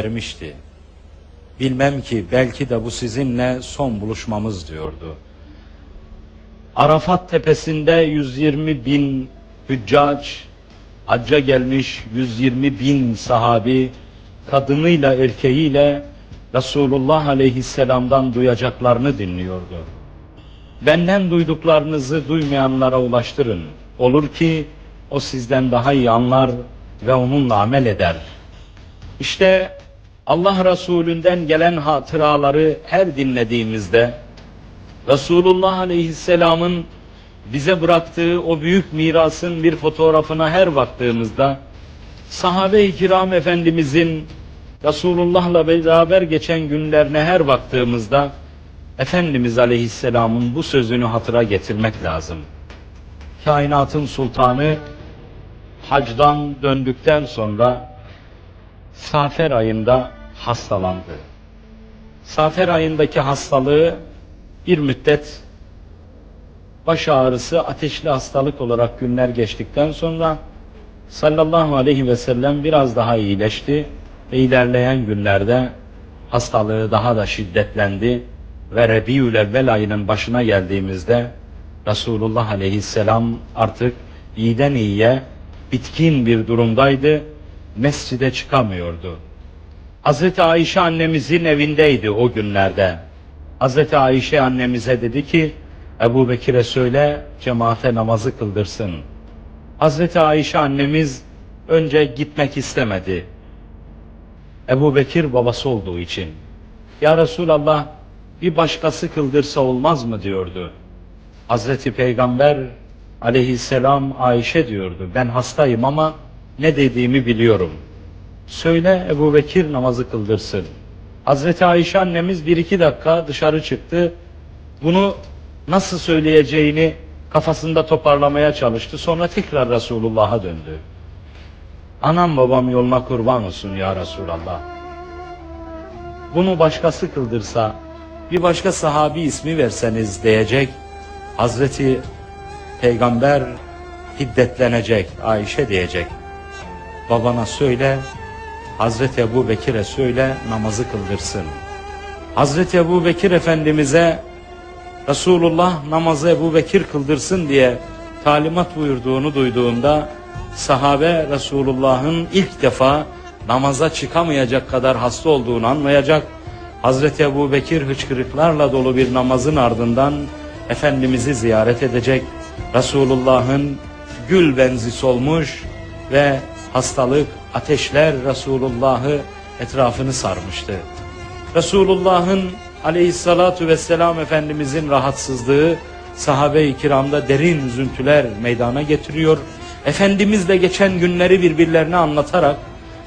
vermişti. Bilmem ki belki de bu sizinle son buluşmamız diyordu. Arafat tepesinde 120 bin hüccac, hacca gelmiş 120 bin sahabi, kadınıyla erkeğiyle Resulullah aleyhisselamdan duyacaklarını dinliyordu. Benden duyduklarınızı duymayanlara ulaştırın. Olur ki o sizden daha iyi anlar ve onunla amel eder. İşte Allah Resulünden gelen hatıraları her dinlediğimizde Resulullah Aleyhisselam'ın bize bıraktığı o büyük mirasın bir fotoğrafına her baktığımızda sahabe-i kiram efendimizin Resulullah'la beraber geçen günlerine her baktığımızda Efendimiz Aleyhisselam'ın bu sözünü hatıra getirmek lazım. Kainatın sultanı hacdan döndükten sonra Safer ayında hastalandı. Safer ayındaki hastalığı bir müddet baş ağrısı ateşli hastalık olarak günler geçtikten sonra sallallahu aleyhi ve sellem biraz daha iyileşti ve ilerleyen günlerde hastalığı daha da şiddetlendi ve Rebiül Evvel ayının başına geldiğimizde Resulullah aleyhisselam artık iyiden iyiye bitkin bir durumdaydı mescide çıkamıyordu. Hazreti Ayşe annemizin evindeydi o günlerde. Hazreti Ayşe annemize dedi ki, Ebu Bekir'e söyle cemaate namazı kıldırsın. Hazreti Ayşe annemiz önce gitmek istemedi. Ebu Bekir babası olduğu için. Ya Resulallah bir başkası kıldırsa olmaz mı diyordu. Hazreti Peygamber aleyhisselam Ayşe diyordu. Ben hastayım ama ne dediğimi biliyorum. Söyle Ebu Bekir namazı kıldırsın. Hazreti Ayşe annemiz bir iki dakika dışarı çıktı. Bunu nasıl söyleyeceğini kafasında toparlamaya çalıştı. Sonra tekrar Resulullah'a döndü. Anam babam yoluna kurban olsun ya Resulallah. Bunu başkası kıldırsa, bir başka sahabi ismi verseniz diyecek. Hazreti Peygamber hiddetlenecek, Ayşe diyecek. Babana söyle, Hazreti Ebu Bekir'e söyle namazı kıldırsın. Hazreti Ebu Bekir Efendimiz'e Resulullah namazı Ebu Bekir kıldırsın diye talimat buyurduğunu duyduğunda sahabe Resulullah'ın ilk defa namaza çıkamayacak kadar hasta olduğunu anlayacak. Hazreti Ebu Bekir hıçkırıklarla dolu bir namazın ardından Efendimiz'i ziyaret edecek. Resulullah'ın gül benzi solmuş ve hastalık, ateşler Resulullah'ı etrafını sarmıştı. Resulullah'ın aleyhissalatu vesselam Efendimizin rahatsızlığı sahabe-i kiramda derin üzüntüler meydana getiriyor. Efendimizle geçen günleri birbirlerine anlatarak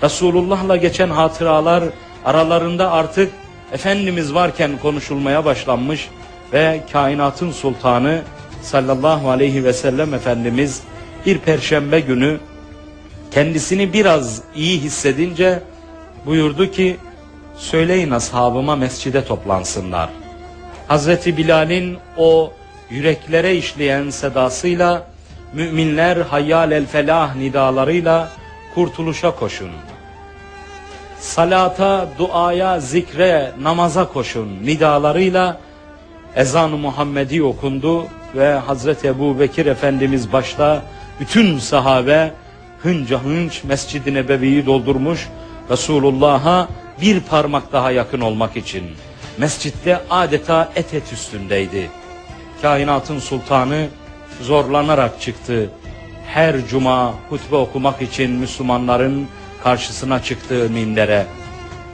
Resulullah'la geçen hatıralar aralarında artık Efendimiz varken konuşulmaya başlanmış ve kainatın sultanı sallallahu aleyhi ve sellem Efendimiz bir perşembe günü kendisini biraz iyi hissedince buyurdu ki söyleyin ashabıma mescide toplansınlar. Hazreti Bilal'in o yüreklere işleyen sedasıyla müminler hayyal el felah nidalarıyla kurtuluşa koşun. Salata, duaya, zikre, namaza koşun nidalarıyla ezan-ı Muhammedi okundu ve Hazreti Ebu Bekir Efendimiz başta bütün sahabe hınca hınç Mescid-i Nebevi'yi doldurmuş Resulullah'a bir parmak daha yakın olmak için. Mescitte adeta et et üstündeydi. Kainatın sultanı zorlanarak çıktı. Her cuma hutbe okumak için Müslümanların karşısına çıktığı minbere.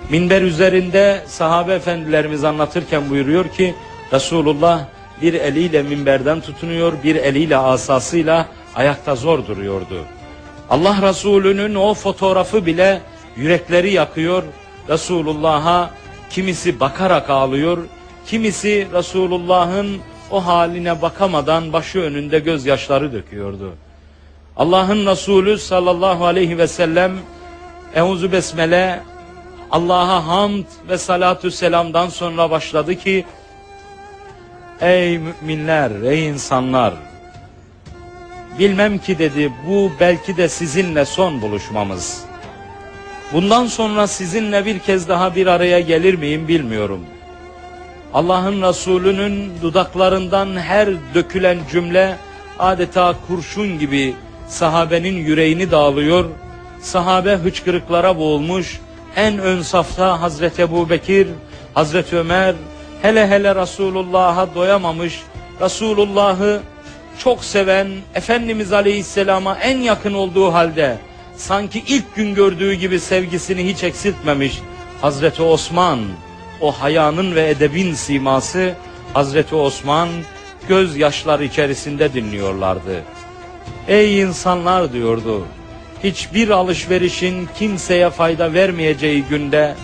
Minber üzerinde sahabe efendilerimiz anlatırken buyuruyor ki Resulullah bir eliyle minberden tutunuyor, bir eliyle asasıyla ayakta zor duruyordu. Allah Resulü'nün o fotoğrafı bile yürekleri yakıyor. Resulullah'a kimisi bakarak ağlıyor, kimisi Resulullah'ın o haline bakamadan başı önünde gözyaşları döküyordu. Allah'ın Resulü sallallahu aleyhi ve sellem Euzu Besmele Allah'a hamd ve salatü selamdan sonra başladı ki Ey müminler, ey insanlar Bilmem ki dedi bu belki de sizinle son buluşmamız. Bundan sonra sizinle bir kez daha bir araya gelir miyim bilmiyorum. Allah'ın Resulü'nün dudaklarından her dökülen cümle adeta kurşun gibi sahabenin yüreğini dağılıyor. Sahabe hıçkırıklara boğulmuş. En ön safta Hazreti Ebu Bekir, Hazreti Ömer, hele hele Resulullah'a doyamamış, Resulullah'ı çok seven, Efendimiz Aleyhisselam'a en yakın olduğu halde, sanki ilk gün gördüğü gibi sevgisini hiç eksiltmemiş Hazreti Osman, o hayanın ve edebin siması Hazreti Osman gözyaşları içerisinde dinliyorlardı. Ey insanlar diyordu, hiçbir alışverişin kimseye fayda vermeyeceği günde,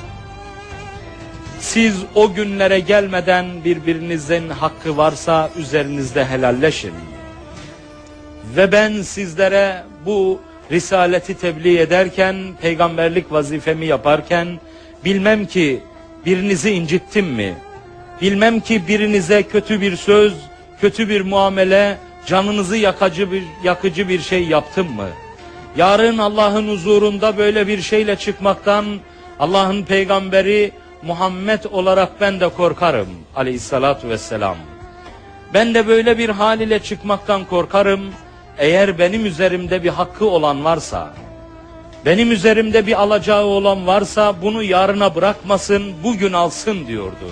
siz o günlere gelmeden birbirinizin hakkı varsa üzerinizde helalleşin. Ve ben sizlere bu risaleti tebliğ ederken, peygamberlik vazifemi yaparken, bilmem ki birinizi incittim mi? Bilmem ki birinize kötü bir söz, kötü bir muamele, canınızı yakıcı bir, yakıcı bir şey yaptım mı? Yarın Allah'ın huzurunda böyle bir şeyle çıkmaktan Allah'ın peygamberi Muhammed olarak ben de korkarım aleyhissalatu vesselam. Ben de böyle bir hal ile çıkmaktan korkarım. Eğer benim üzerimde bir hakkı olan varsa, benim üzerimde bir alacağı olan varsa bunu yarına bırakmasın, bugün alsın diyordu.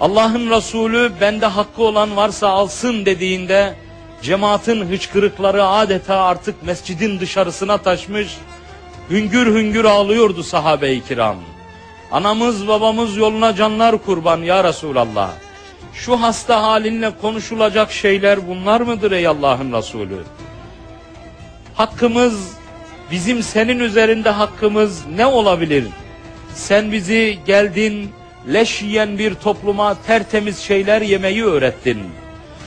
Allah'ın Resulü bende hakkı olan varsa alsın dediğinde cemaatin hıçkırıkları adeta artık mescidin dışarısına taşmış, hüngür hüngür ağlıyordu sahabe-i kiram. Anamız babamız yoluna canlar kurban ya Resulallah. Şu hasta halinle konuşulacak şeyler bunlar mıdır ey Allah'ın Resulü? Hakkımız, bizim senin üzerinde hakkımız ne olabilir? Sen bizi geldin, leş yiyen bir topluma tertemiz şeyler yemeyi öğrettin.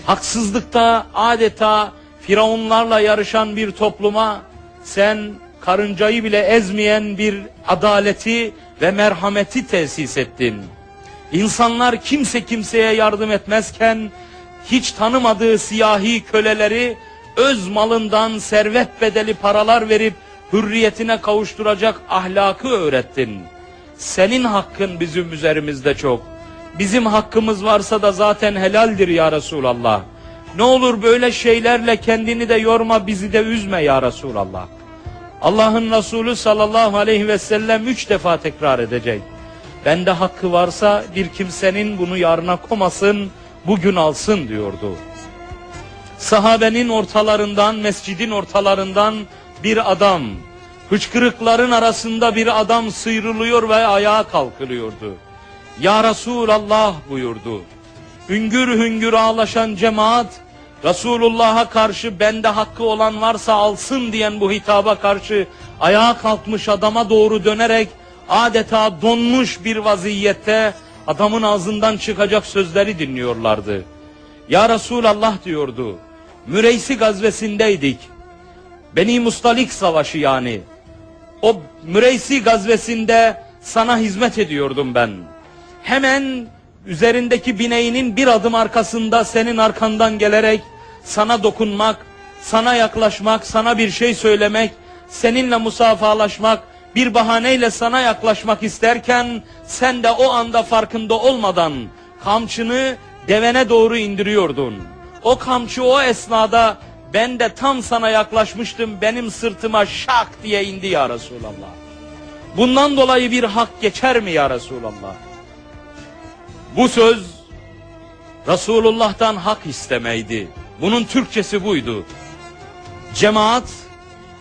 Haksızlıkta adeta firavunlarla yarışan bir topluma sen karıncayı bile ezmeyen bir adaleti ve merhameti tesis ettin. İnsanlar kimse kimseye yardım etmezken hiç tanımadığı siyahi köleleri öz malından servet bedeli paralar verip hürriyetine kavuşturacak ahlakı öğrettin. Senin hakkın bizim üzerimizde çok. Bizim hakkımız varsa da zaten helaldir ya Resulallah. Ne olur böyle şeylerle kendini de yorma bizi de üzme ya Resulallah. Allah'ın Resulü sallallahu aleyhi ve sellem üç defa tekrar edecek. Bende hakkı varsa bir kimsenin bunu yarına komasın, bugün alsın diyordu. Sahabenin ortalarından, mescidin ortalarından bir adam, hıçkırıkların arasında bir adam sıyrılıyor ve ayağa kalkılıyordu. Ya Resulallah buyurdu. Hüngür hüngür ağlaşan cemaat, Resulullah'a karşı bende hakkı olan varsa alsın diyen bu hitaba karşı ayağa kalkmış adama doğru dönerek adeta donmuş bir vaziyette adamın ağzından çıkacak sözleri dinliyorlardı. Ya Resulallah diyordu. Müreysi gazvesindeydik. Beni Mustalik savaşı yani. O Müreysi gazvesinde sana hizmet ediyordum ben. Hemen üzerindeki bineğinin bir adım arkasında senin arkandan gelerek sana dokunmak, sana yaklaşmak, sana bir şey söylemek, seninle musafalaşmak, bir bahaneyle sana yaklaşmak isterken sen de o anda farkında olmadan kamçını devene doğru indiriyordun. O kamçı o esnada ben de tam sana yaklaşmıştım benim sırtıma şak diye indi ya Resulallah. Bundan dolayı bir hak geçer mi ya Resulallah? Bu söz Resulullah'tan hak istemeydi. Bunun Türkçesi buydu. Cemaat,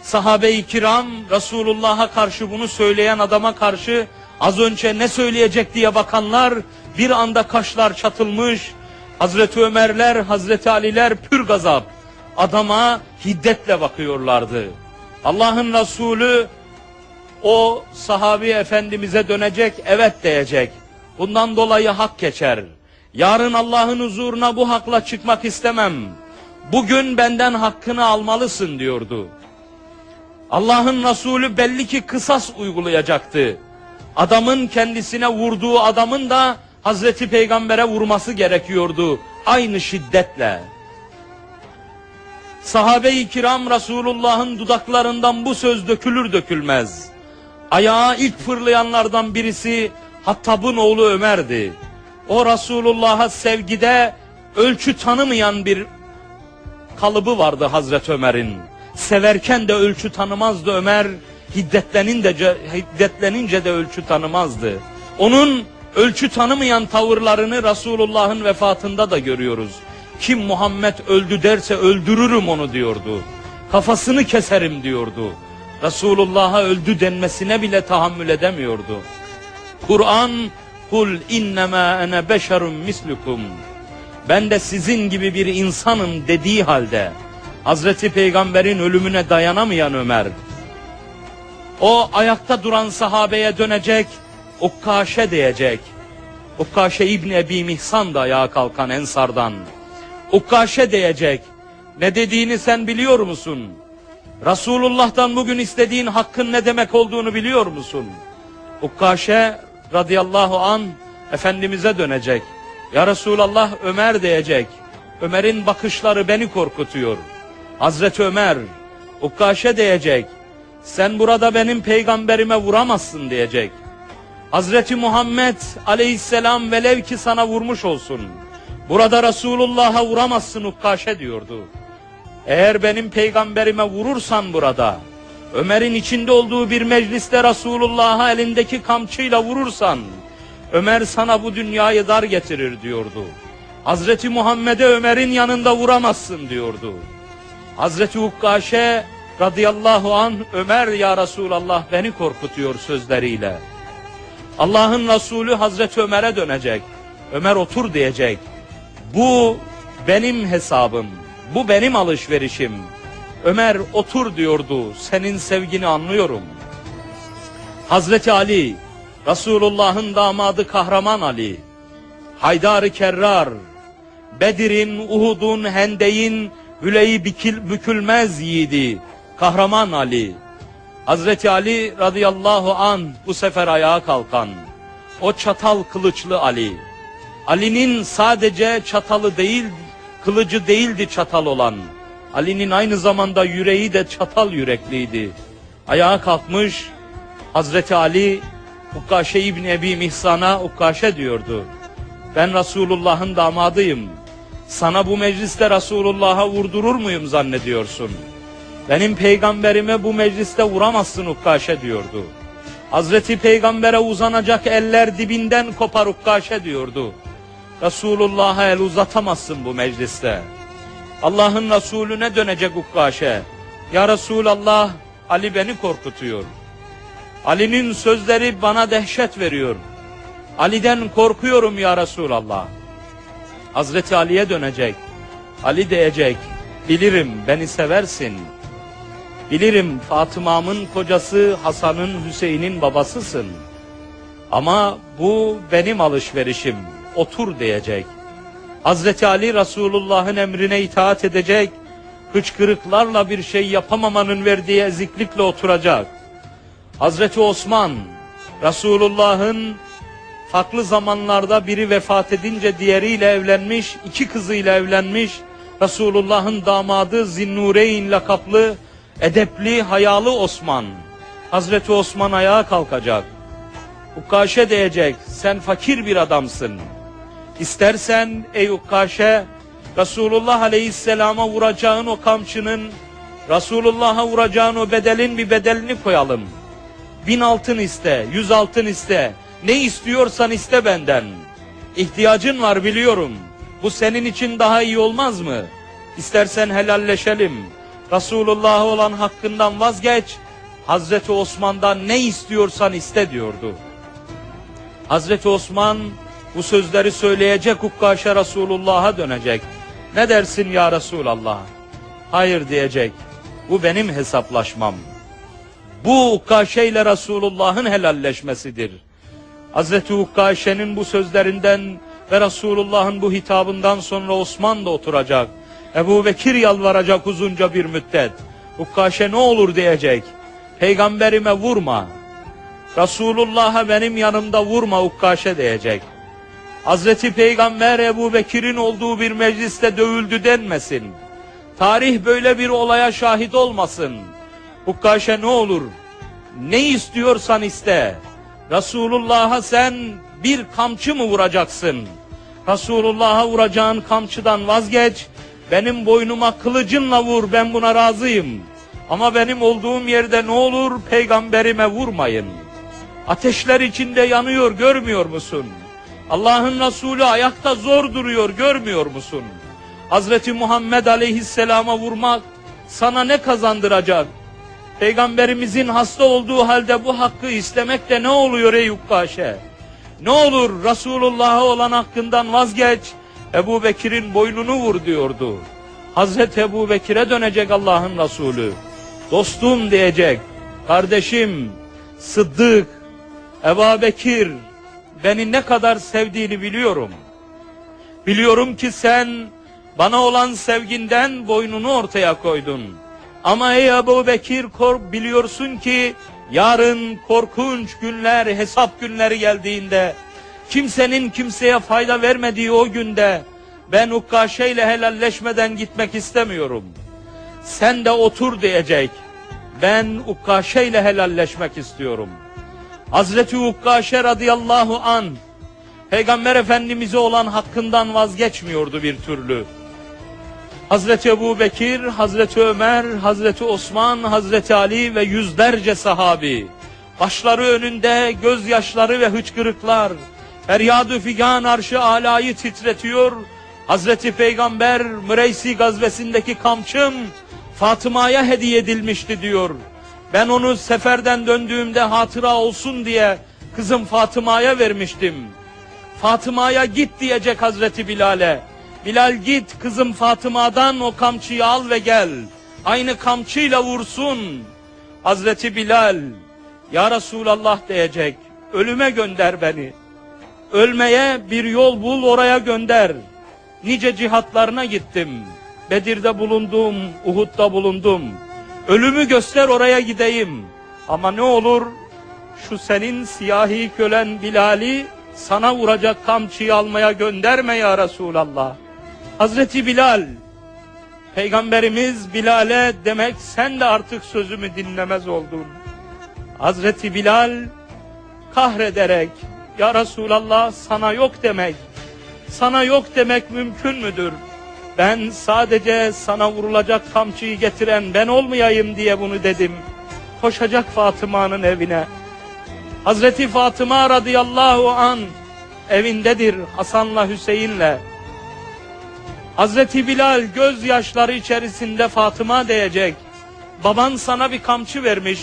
sahabe-i kiram Resulullah'a karşı bunu söyleyen adama karşı az önce ne söyleyecek diye bakanlar bir anda kaşlar çatılmış. Hazreti Ömerler, Hazreti Aliler pür gazap adama hiddetle bakıyorlardı. Allah'ın Resulü o sahabi efendimize dönecek, evet diyecek. Bundan dolayı hak geçer. Yarın Allah'ın huzuruna bu hakla çıkmak istemem. Bugün benden hakkını almalısın diyordu. Allah'ın Resulü belli ki kısas uygulayacaktı. Adamın kendisine vurduğu adamın da Hazreti Peygamber'e vurması gerekiyordu. Aynı şiddetle. Sahabe-i kiram Resulullah'ın dudaklarından bu söz dökülür dökülmez. Ayağa ilk fırlayanlardan birisi Hattab'ın oğlu Ömer'di. O Resulullah'a sevgide ölçü tanımayan bir kalıbı vardı Hazreti Ömer'in. Severken de ölçü tanımazdı Ömer, hiddetlenince, de ölçü tanımazdı. Onun ölçü tanımayan tavırlarını Resulullah'ın vefatında da görüyoruz. Kim Muhammed öldü derse öldürürüm onu diyordu. Kafasını keserim diyordu. Resulullah'a öldü denmesine bile tahammül edemiyordu. Kur'an kul innema ene beşerun mislukum. Ben de sizin gibi bir insanım dediği halde Hazreti Peygamber'in ölümüne dayanamayan Ömer o ayakta duran sahabeye dönecek Ukkaşe diyecek. Ukkaşe İbni Ebi Mihsan da ayağa kalkan Ensardan. Ukkaşe diyecek. Ne dediğini sen biliyor musun? Resulullah'tan bugün istediğin hakkın ne demek olduğunu biliyor musun? Ukkaşe radıyallahu an Efendimiz'e dönecek. Ya Resulallah Ömer diyecek. Ömer'in bakışları beni korkutuyor. Hazreti Ömer Ukkaşe diyecek. Sen burada benim peygamberime vuramazsın diyecek. Hazreti Muhammed aleyhisselam velev ki sana vurmuş olsun. Burada Resulullah'a vuramazsın Ukkaşe diyordu. Eğer benim peygamberime vurursan burada, Ömer'in içinde olduğu bir mecliste Resulullah'a elindeki kamçıyla vurursan, Ömer sana bu dünyayı dar getirir diyordu. Hazreti Muhammed'e Ömer'in yanında vuramazsın diyordu. Hazreti Ukkaşe radıyallahu an Ömer ya Resulallah beni korkutuyor sözleriyle. Allah'ın Resulü Hazreti Ömer'e dönecek. Ömer otur diyecek. Bu benim hesabım. Bu benim alışverişim. Ömer otur diyordu. Senin sevgini anlıyorum. Hazreti Ali, Resulullah'ın damadı kahraman Ali, Haydar-ı Kerrar, Bedir'in, Uhud'un, Hendey'in, Hüleyi bükülmez yiğidi, kahraman Ali. Hazreti Ali radıyallahu an bu sefer ayağa kalkan, o çatal kılıçlı Ali. Ali'nin sadece çatalı değil, kılıcı değildi çatal olan. Ali'nin aynı zamanda yüreği de çatal yürekliydi. Ayağa kalkmış, Hazreti Ali Ukkaşe İbni Ebi Mihsan'a Ukkaşe diyordu. Ben Resulullah'ın damadıyım. Sana bu mecliste Resulullah'a vurdurur muyum zannediyorsun? Benim peygamberime bu mecliste vuramazsın Ukkaşe diyordu. Hazreti Peygamber'e uzanacak eller dibinden kopar Ukkaşe diyordu. Resulullah'a el uzatamazsın bu mecliste. Allah'ın Resulüne dönecek Ukkaşe. Ya Resulallah Ali beni korkutuyor. Ali'nin sözleri bana dehşet veriyor. Ali'den korkuyorum ya Resulallah. Hazreti Ali'ye dönecek. Ali diyecek, bilirim beni seversin. Bilirim Fatıma'mın kocası Hasan'ın Hüseyin'in babasısın. Ama bu benim alışverişim, otur diyecek. Hazreti Ali Resulullah'ın emrine itaat edecek, hıçkırıklarla bir şey yapamamanın verdiği eziklikle oturacak. Hazreti Osman, Resulullah'ın farklı zamanlarda biri vefat edince diğeriyle evlenmiş, iki kızıyla evlenmiş, Resulullah'ın damadı Zinnureyn lakaplı, edepli, hayalı Osman. Hazreti Osman ayağa kalkacak. Ukkaşe diyecek, sen fakir bir adamsın. İstersen ey Ukkaşe, Resulullah Aleyhisselam'a vuracağın o kamçının, Resulullah'a vuracağın o bedelin bir bedelini koyalım. Bin altın iste, yüz altın iste, ne istiyorsan iste benden. İhtiyacın var biliyorum. Bu senin için daha iyi olmaz mı? İstersen helalleşelim. Resulullah'a olan hakkından vazgeç. Hazreti Osman'dan ne istiyorsan iste diyordu. Hazreti Osman bu sözleri söyleyecek Ukkaşe Resulullah'a dönecek. Ne dersin ya Resulallah? Hayır diyecek. Bu benim hesaplaşmam. Bu Ukkaşe ile Resulullah'ın helalleşmesidir. Hazreti Ukkaşe'nin bu sözlerinden ve Resulullah'ın bu hitabından sonra Osman da oturacak. Ebu Bekir yalvaracak uzunca bir müddet. Ukkaşe ne olur diyecek. Peygamberime vurma. Resulullah'a benim yanımda vurma Ukkaşe diyecek. Hazreti Peygamber Ebu Bekir'in olduğu bir mecliste dövüldü denmesin. Tarih böyle bir olaya şahit olmasın. Ukkaşe ne olur Ne istiyorsan iste. Resulullah'a sen bir kamçı mı vuracaksın? Resulullah'a vuracağın kamçıdan vazgeç. Benim boynuma kılıcınla vur ben buna razıyım. Ama benim olduğum yerde ne olur peygamberime vurmayın. Ateşler içinde yanıyor görmüyor musun? Allah'ın Resulü ayakta zor duruyor görmüyor musun? Hazreti Muhammed Aleyhisselam'a vurmak sana ne kazandıracak? Peygamberimizin hasta olduğu halde bu hakkı istemek de ne oluyor ey Ukkaşe? Ne olur Resulullah'a olan hakkından vazgeç, Ebu Bekir'in boynunu vur diyordu. Hazreti Ebu Bekir'e dönecek Allah'ın Resulü. Dostum diyecek, kardeşim, Sıddık, Ebu Bekir, beni ne kadar sevdiğini biliyorum. Biliyorum ki sen bana olan sevginden boynunu ortaya koydun. Ama ey Ebu Bekir kork biliyorsun ki yarın korkunç günler, hesap günleri geldiğinde kimsenin kimseye fayda vermediği o günde ben Ukkaşe ile helalleşmeden gitmek istemiyorum. Sen de otur diyecek. Ben Ukkaşe ile helalleşmek istiyorum. Hazreti Ukkaşe radıyallahu an Peygamber Efendimiz'e olan hakkından vazgeçmiyordu bir türlü. Hazreti Ebu Bekir, Hazreti Ömer, Hazreti Osman, Hazreti Ali ve yüzlerce sahabi. Başları önünde gözyaşları ve hıçkırıklar. Feryad-ı figan arşı alayı titretiyor. Hazreti Peygamber Müreysi gazvesindeki kamçım Fatıma'ya hediye edilmişti diyor. Ben onu seferden döndüğümde hatıra olsun diye kızım Fatıma'ya vermiştim. Fatıma'ya git diyecek Hazreti Bilal'e. Bilal git kızım Fatıma'dan o kamçıyı al ve gel. Aynı kamçıyla vursun. Hazreti Bilal ya Resulallah diyecek. Ölüme gönder beni. Ölmeye bir yol bul oraya gönder. Nice cihatlarına gittim. Bedir'de bulundum, Uhud'da bulundum. Ölümü göster oraya gideyim. Ama ne olur şu senin siyahi kölen Bilal'i sana vuracak kamçıyı almaya gönderme ya Resulallah. Hazreti Bilal, Peygamberimiz Bilal'e demek sen de artık sözümü dinlemez oldun. Hazreti Bilal kahrederek ya Resulallah sana yok demek, sana yok demek mümkün müdür? Ben sadece sana vurulacak kamçıyı getiren ben olmayayım diye bunu dedim. Koşacak Fatıma'nın evine. Hazreti Fatıma radıyallahu an evindedir Hasan'la Hüseyin'le. Hazreti Bilal gözyaşları içerisinde Fatıma diyecek. Baban sana bir kamçı vermiş.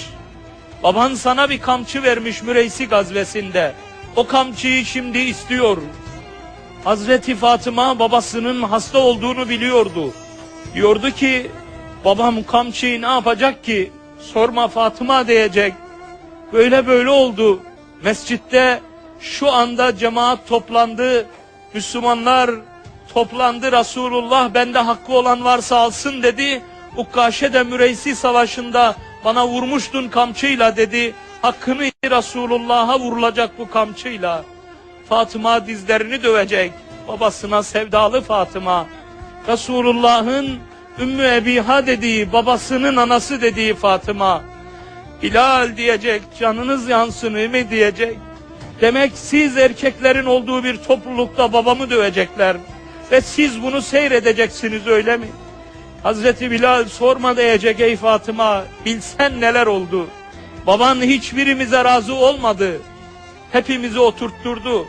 Baban sana bir kamçı vermiş Müreysi gazvesinde. O kamçıyı şimdi istiyor. Hazreti Fatıma babasının hasta olduğunu biliyordu. Diyordu ki babam kamçıyı ne yapacak ki? Sorma Fatıma diyecek. Böyle böyle oldu. Mescitte şu anda cemaat toplandı. Müslümanlar toplandı. Resulullah bende hakkı olan varsa alsın dedi. Ukkaşe de Müreysi savaşında bana vurmuştun kamçıyla dedi. Hakkını Resulullah'a vurulacak bu kamçıyla. Fatıma dizlerini dövecek. Babasına sevdalı Fatıma. Resulullah'ın Ümmü Ebiha dediği, babasının anası dediği Fatıma. Bilal diyecek, canınız yansın mi diyecek. Demek siz erkeklerin olduğu bir toplulukta babamı dövecekler. Ve siz bunu seyredeceksiniz öyle mi? Hazreti Bilal sorma diyecek ey Fatıma, bilsen neler oldu. Baban hiçbirimize razı olmadı. Hepimizi oturtturdu.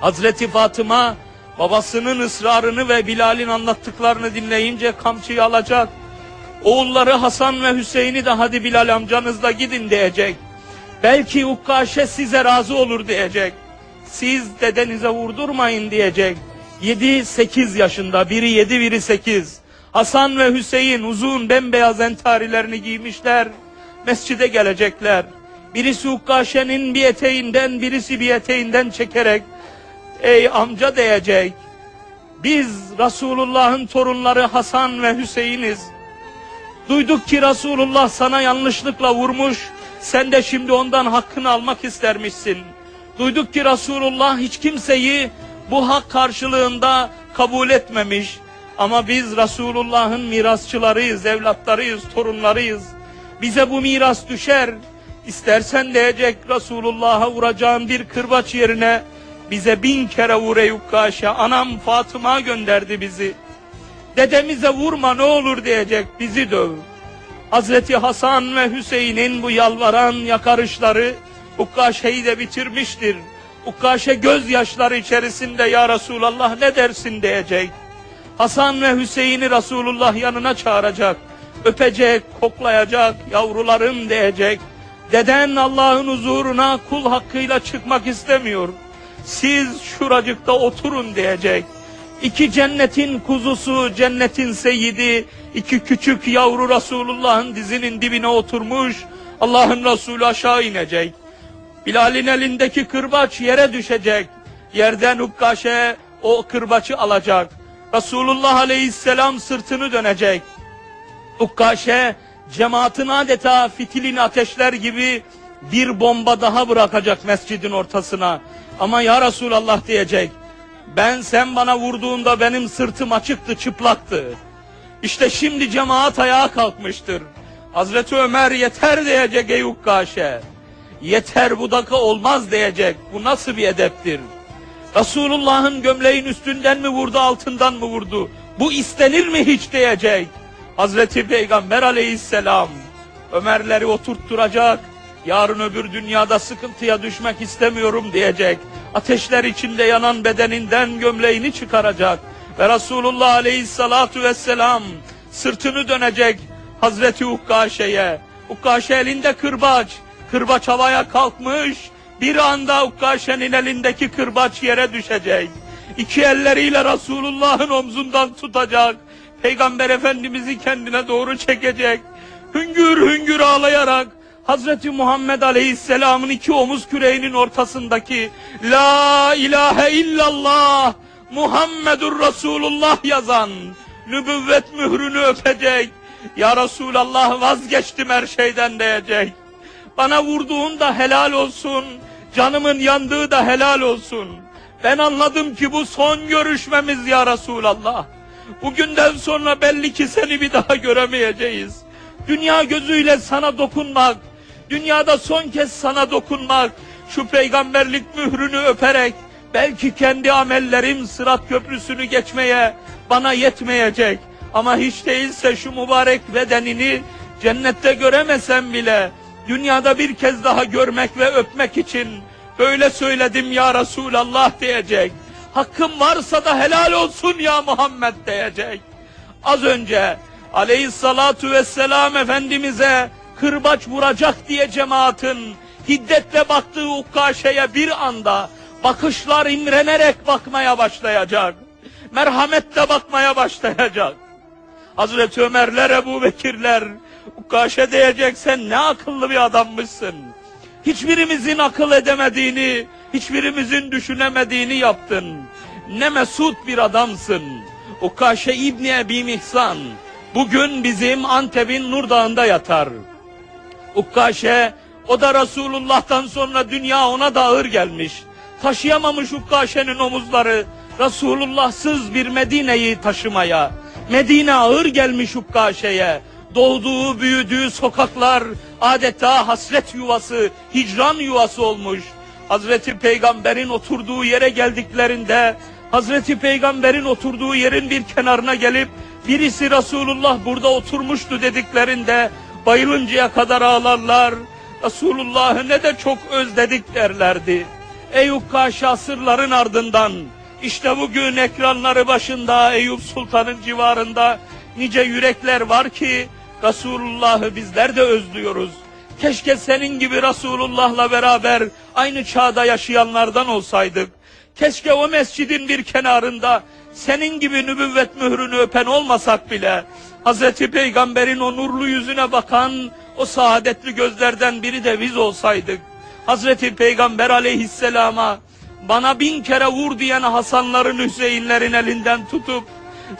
Hazreti Fatıma babasının ısrarını ve Bilal'in anlattıklarını dinleyince kamçıyı alacak. Oğulları Hasan ve Hüseyin'i de hadi Bilal amcanızla gidin diyecek. Belki Ukkaşe size razı olur diyecek. Siz dedenize vurdurmayın diyecek. 7-8 yaşında biri 7 biri 8. Hasan ve Hüseyin uzun bembeyaz entarilerini giymişler. Mescide gelecekler. Birisi Ukkaşe'nin bir eteğinden birisi bir eteğinden çekerek Ey amca diyecek. Biz Resulullah'ın torunları Hasan ve Hüseyin'iz. Duyduk ki Resulullah sana yanlışlıkla vurmuş. Sen de şimdi ondan hakkını almak istermişsin. Duyduk ki Resulullah hiç kimseyi bu hak karşılığında kabul etmemiş. Ama biz Resulullah'ın mirasçılarıyız, evlatlarıyız, torunlarıyız. Bize bu miras düşer. İstersen diyecek Resulullah'a vuracağın bir kırbaç yerine bize bin kere vur ey Ukkaşe. Anam Fatıma gönderdi bizi. Dedemize vurma ne olur diyecek bizi döv. Hazreti Hasan ve Hüseyin'in bu yalvaran yakarışları Ukkaşe'yi de bitirmiştir. Ukkaşe gözyaşları içerisinde ya Resulallah ne dersin diyecek. Hasan ve Hüseyin'i Resulullah yanına çağıracak. Öpecek, koklayacak, yavrularım diyecek. Deden Allah'ın huzuruna kul hakkıyla çıkmak istemiyor. Siz şuracıkta oturun diyecek. İki cennetin kuzusu, cennetin seyidi, iki küçük yavru Resulullah'ın dizinin dibine oturmuş. Allah'ın Resulü aşağı inecek. Bilal'in elindeki kırbaç yere düşecek. Yerden Ukkaşe o kırbaçı alacak. Resulullah aleyhisselam sırtını dönecek. Ukkaşe cemaatin adeta fitilini ateşler gibi bir bomba daha bırakacak mescidin ortasına. Ama ya Resulallah diyecek. Ben sen bana vurduğunda benim sırtım açıktı, çıplaktı. İşte şimdi cemaat ayağa kalkmıştır. Hazreti Ömer yeter diyecek ey Ukkaşe. Yeter bu dakika olmaz diyecek. Bu nasıl bir edeptir? Resulullah'ın gömleğin üstünden mi vurdu altından mı vurdu? Bu istenir mi hiç diyecek. Hazreti Peygamber aleyhisselam Ömerleri oturtturacak. Yarın öbür dünyada sıkıntıya düşmek istemiyorum diyecek. Ateşler içinde yanan bedeninden gömleğini çıkaracak. Ve Resulullah aleyhissalatu vesselam sırtını dönecek Hazreti Ukkaşe'ye. Ukkaşe elinde kırbaç. Kırbaç havaya kalkmış. Bir anda Ukkaşe'nin elindeki kırbaç yere düşecek. İki elleriyle Resulullah'ın omzundan tutacak. Peygamber Efendimiz'i kendine doğru çekecek. Hüngür hüngür ağlayarak Hazreti Muhammed Aleyhisselam'ın iki omuz küreğinin ortasındaki La ilahe illallah Muhammedur Resulullah yazan nübüvvet mührünü öpecek. Ya Resulallah vazgeçtim her şeyden diyecek. Bana vurduğun da helal olsun. Canımın yandığı da helal olsun. Ben anladım ki bu son görüşmemiz ya Resulallah. Bugünden sonra belli ki seni bir daha göremeyeceğiz. Dünya gözüyle sana dokunmak, dünyada son kez sana dokunmak, şu peygamberlik mührünü öperek, belki kendi amellerim sırat köprüsünü geçmeye bana yetmeyecek. Ama hiç değilse şu mübarek bedenini cennette göremesem bile, dünyada bir kez daha görmek ve öpmek için böyle söyledim ya Resulallah diyecek. Hakkım varsa da helal olsun ya Muhammed diyecek. Az önce aleyhissalatu vesselam Efendimiz'e kırbaç vuracak diye cemaatin hiddetle baktığı Ukkaşe'ye bir anda bakışlar imrenerek bakmaya başlayacak. Merhametle bakmaya başlayacak. Hazreti Ömerler, Ebu Bekirler, Ukkaşe diyecek sen ne akıllı bir adammışsın. Hiçbirimizin akıl edemediğini, hiçbirimizin düşünemediğini yaptın. Ne mesut bir adamsın. Ukkaşe İbni Ebi Mihsan, bugün bizim Antep'in Nur Dağı'nda yatar. Ukkaşe, o da Resulullah'tan sonra dünya ona da ağır gelmiş. Taşıyamamış Ukkaşe'nin omuzları, Resulullahsız bir Medine'yi taşımaya. Medine ağır gelmiş Ukkaşe'ye. Doğduğu, büyüdüğü sokaklar adeta hasret yuvası, hicran yuvası olmuş. Hazreti Peygamber'in oturduğu yere geldiklerinde, Hazreti Peygamber'in oturduğu yerin bir kenarına gelip, birisi Resulullah burada oturmuştu dediklerinde, bayılıncaya kadar ağlarlar. Resulullah'ı ne de çok özledik derlerdi. Eyüp Kaşa asırların ardından, işte bugün ekranları başında Eyüp Sultan'ın civarında nice yürekler var ki Resulullah'ı bizler de özlüyoruz. Keşke senin gibi Resulullah'la beraber aynı çağda yaşayanlardan olsaydık. Keşke o mescidin bir kenarında senin gibi nübüvvet mührünü öpen olmasak bile Hazreti Peygamber'in o nurlu yüzüne bakan o saadetli gözlerden biri de biz olsaydık. Hazreti Peygamber aleyhisselama bana bin kere vur diyen Hasanların Hüseyinlerin elinden tutup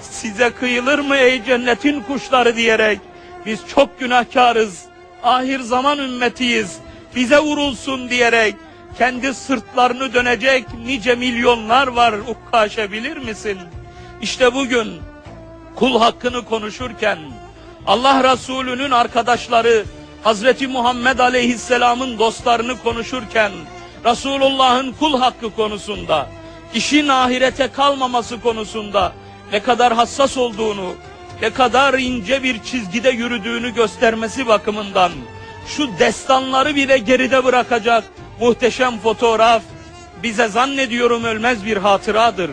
size kıyılır mı ey cennetin kuşları diyerek biz çok günahkarız, ahir zaman ümmetiyiz, bize vurulsun diyerek kendi sırtlarını dönecek nice milyonlar var ukkaşe bilir misin? İşte bugün kul hakkını konuşurken Allah Resulü'nün arkadaşları Hazreti Muhammed Aleyhisselam'ın dostlarını konuşurken Resulullah'ın kul hakkı konusunda işin ahirete kalmaması konusunda ne kadar hassas olduğunu ne kadar ince bir çizgide yürüdüğünü göstermesi bakımından şu destanları bile geride bırakacak muhteşem fotoğraf bize zannediyorum ölmez bir hatıradır.